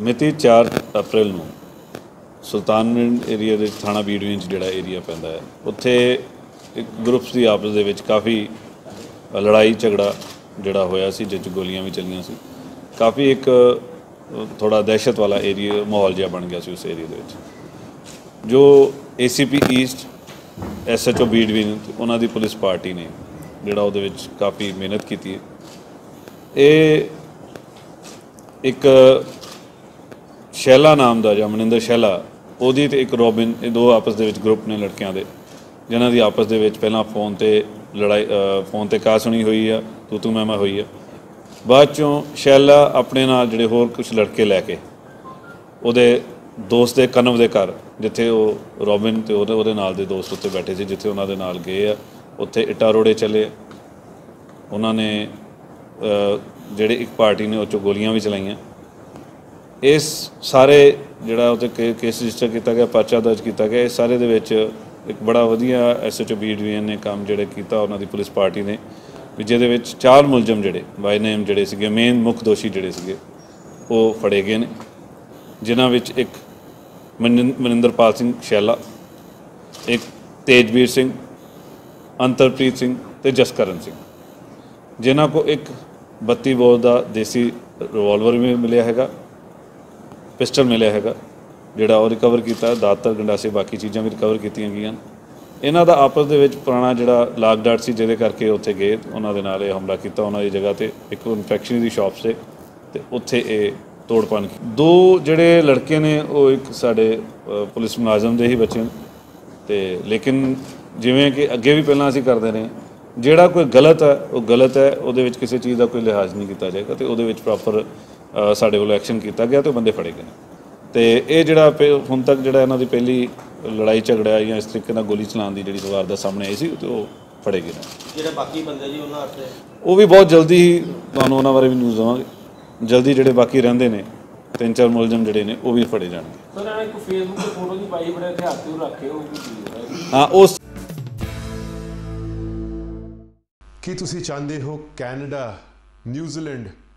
ਮਿਤੀ 4 ਅਪ੍ਰੈਲ ਨੂੰ ਸੁਲਤਾਨਵਿੰਡ ਏਰੀਆ ਦੇ ਥਾਣਾ ਬੀ 'ਚ ਜਿਹੜਾ ਏਰੀਆ ਪੈਂਦਾ ਹੈ, ਉੱਥੇ ਇੱਕ ਗਰੁੱਪਸ ਦੀ ਆਪਸ ਦੇ ਵਿੱਚ ਕਾਫੀ ਲੜਾਈ ਝਗੜਾ ਜਿਹੜਾ ਹੋਇਆ ਸੀ ਜਿਸ 'ਚ ਗੋਲੀਆਂ ਵੀ ਚੱਲੀਆਂ ਸੀ। ਕਾਫੀ ਇੱਕ ਥੋੜਾ ਦਹਿਸ਼ਤ ਵਾਲਾ ਏਰੀਆ, ਮਾਹੌਲ ਜਿਹਾ ਬਣ ਗਿਆ ਸੀ ਉਸ ਏਰੀਆ ਦੇ ਵਿੱਚ। ਜੋ ACP east SHO B division ਤੇ ਉਹਨਾਂ ਦੀ ਪੁਲਿਸ ਪਾਰਟੀ ਨੇ ਜਿਹੜਾ ਉਹਦੇ ਵਿੱਚ ਕਾਫੀ ਮਿਹਨਤ ਕੀਤੀ ਹੈ। ਇਹ ਇੱਕ ਸ਼ੈਲਾ ਨਾਮ ਦਾ ਜਾਂ ਮਨਿੰਦਰ ਸ਼ੈਲਾ ਉਹਦੀ ਤੇ ਇੱਕ ਰੋਬਿਨ ਇਹ ਦੋ ਆਪਸ ਦੇ ਵਿੱਚ ਗਰੁੱਪ ਨੇ ਲੜਕਿਆਂ ਦੇ ਜਿਨ੍ਹਾਂ ਦੀ ਆਪਸ ਦੇ ਵਿੱਚ ਪਹਿਲਾਂ ਫੋਨ ਤੇ ਲੜਾਈ ਫੋਨ ਤੇ ਕਾ ਸੁਣੀ ਹੋਈ ਆ ਤੂੰ ਤੂੰ ਮੈਂ ਮੈਂ ਹੋਈ ਆ। ਬਾਅਦ ਚੋਂ ਸ਼ੈਲਾ ਆਪਣੇ ਨਾਲ ਜਿਹੜੇ ਹੋਰ ਕੁਝ ਲੜਕੇ ਲੈ ਕੇ ਉਹਦੇ ਦੋਸਤ ਦੇ ਕਨਵ ਦੇ ਘਰ ਜਿੱਥੇ ਉਹ ਰੋਬਿਨ ਤੇ ਉਹਦੇ ਉਹਦੇ ਨਾਲ ਦੇ ਦੋਸਤ ਉੱਤੇ ਬੈਠੇ ਸੀ ਜਿੱਥੇ ਉਹਨਾਂ ਦੇ ਨਾਲ ਗਏ ਆ ਉੱਥੇ ਇੱਟਾਂ ਰੋੜੇ ਚਲੇ ਉਹਨਾਂ ਨੇ ਅ, ਜਿਹੜੇ ਇੱਕ ਪਾਰਟੀ ਨੇ ਉਹ 'ਚੋਂ ਗੋਲੀਆਂ ਵੀ ਚਲਾਈਆਂ। ਇਸ ਸਾਰੇ ਜਿਹੜਾ ਉਹਤੇ ਕੇਸ ਰਜਿਸਟਰ ਕੀਤਾ ਗਿਆ, ਪਰਚਾ ਦਰਜ ਕੀਤਾ ਗਿਆ ਇਸ ਸਾਰੇ ਦੇ ਵਿੱਚ ਇੱਕ ਬੜਾ ਵਧੀਆ ਐਸਐਚਓ ਬੀ ਡਿਵੀਜ਼ਨ ਨੇ ਕੰਮ ਜਿਹੜੇ ਕੀਤਾ, ਉਹਨਾਂ ਦੀ ਪੁਲਿਸ ਪਾਰਟੀ ਨੇ, ਵੀ ਜਿਹਦੇ ਵਿੱਚ ਚਾਰ ਮੁਲਜ਼ਮ ਜਿਹੜੇ ਬਾਈ ਨੇਮ ਜਿਹੜੇ ਸੀਗੇ ਮੇਨ ਮੁੱਖ ਦੋਸ਼ੀ ਜਿਹੜੇ ਸੀਗੇ, ਉਹ ਫੜੇ ਗਏ ਨੇ, ਜਿਨ੍ਹਾਂ ਵਿੱਚ ਇੱਕ ਮਨਿੰ- ਮਨਿੰਦਰਪਾਲ ਸਿੰਘ ਸ਼ੈਲਾ, ਇੱਕ ਤੇਜਵੀਰ ਸਿੰਘ, ਅੰਤਰਪ੍ਰੀਤ ਸਿੰਘ ਤੇ ਜਸਕਰਨ ਸਿੰਘ, ਜਿਨ੍ਹਾਂ ਕੋ ਇੱਕ 32 ਬੋਰ ਦਾ ਦੇਸੀ ਰਿਵਾਲਵਰ ਵੀ ਮਿਲਿਆ ਹੈਗਾ ਪਿਸਟਲ ਮਿਲਿਆ ਹੈਗਾ, ਜਿਹੜਾ ਉਹ ਰਿਕਵਰ ਕੀਤਾ ਦਾਤਰ ਗੰਡਾਸੇ ਬਾਕੀ ਚੀਜ਼ਾਂ ਵੀ ਰਿਕਵਰ ਕੀਤੀਆਂ ਗਈਆਂ। ਇਹਨਾਂ ਦਾ ਆਪਸ ਦੇ ਵਿੱਚ ਪੁਰਾਣਾ ਜਿਹੜਾ ਲਾਗਡਾਟ ਸੀ, ਜਿਹਦੇ ਕਰਕੇ ਉੱਥੇ ਗਏ, ਉਹਨਾਂ ਦੇ ਨਾਲ ਇਹ ਹਮਲਾ ਕੀਤਾ, ਉਹਨਾਂ ਦੀ ਜਗ੍ਹਾ ਤੇ ਇੱਕ ਇਨਫੈਕਸ਼ਨ ਦੀ ਸ਼ਾਪ ਸੇ, ਤੇ ਉੱਥੇ ਇਹ ਤੋੜਪਾਨ ਕੀ ਦੋ ਜਿਹੜੇ ਲੜਕੇ ਨੇ, ਉਹ ਇੱਕ ਸਾਡੇ ਪੁਲਿਸ ਮੁਲਾਜ਼ਮ ਦੇ ਹੀ ਬੱਚੇ ਨੇ। ਤੇ ਲੇਕਿਨ ਜਿਵੇਂ ਕਿ ਅੱਗੇ ਵੀ ਪਹਿਲਾਂ ਅਸੀਂ ਕਰਦੇ ਰਹੇ, ਜਿਹੜਾ ਕੋਈ ਗਲਤ ਹੈ, ਉਹ ਗਲਤ ਹੈ, ਉਹਦੇ ਵਿੱਚ ਕਿਸੇ ਚੀਜ਼ ਦਾ ਕੋਈ ਲਿਹਾਜ਼ ਨਹੀਂ ਕੀਤਾ ਜਾਏਗਾ, ਤੇ ਉਹਦੇ ਵਿੱਚ ਪ੍ਰੋਪਰ ਸਾਡੇ ਵੱਲੋਂ ਐਕਸ਼ਨ ਕੀਤਾ ਗਿਆ ਤੇ ਬੰਦੇ ਫੜੇ ਗਏ ਨੇ। ਤੇ ਇਹ ਜਿਹੜਾ ਹੁਣ ਤੱਕ ਜਿਹੜਾ ਇਹਨਾਂ ਦੀ ਪਹਿਲੀ ਲੜਾਈ ਝਗੜਾ ਜਾਂ ਇਸ ਤਰੀਕੇ ਨਾਲ ਗੋਲੀ ਚਲਾਉਣ ਦੀ ਜਿਹੜੀ ਵਾਰਦਾਤ ਸਾਹਮਣੇ ਆਈ ਸੀ ਤੇ ਉਹ ਫੜੇ ਗਏ ਨੇ। ਜਿਹੜੇ ਬਾਕੀ ਬੰਦੇ ਜੀ ਉਹਨਾਂ ਵਾਸਤੇ? ਉਹ ਵੀ ਬਹੁਤ ਜਲਦੀ ਹੀ ਤੁਹਾਨੂੰ ਉਹਨਾਂ ਬਾਰੇ ਵੀ ਨਿਊਜ਼ ਦਵਾਂਗੇ। ਜਲਦੀ ਜਿਹੜੇ ਬਾਕੀ ਰਹਿੰਦੇ ਨੇ ਤਿੰਨ ਚਾਰ ਮੁਲਜ਼ਮ ਜਿਹੜੇ ਨੇ ਉਹ ਵੀ ਫੜੇ ਜਾਣਗੇ। ਸਰ ਇਹਨਾਂ ਇੱਕ ਫੇਸਬੁੱਕ ਤੇ ਫੋਟੋ ਦੀ ਪਾਈ ਬੜੇ ਹਥਿਆਰ ਤੇ ਰੱਖੇ ਉਹ ਵੀ ਹਾਂ ਉਸ ਕੀ ਤੁਸੀਂ ਚਾਹੁੰਦੇ ਹੋ ਕੈਨੇਡਾ ਨਿਊਜ਼ੀਲੈਂਡ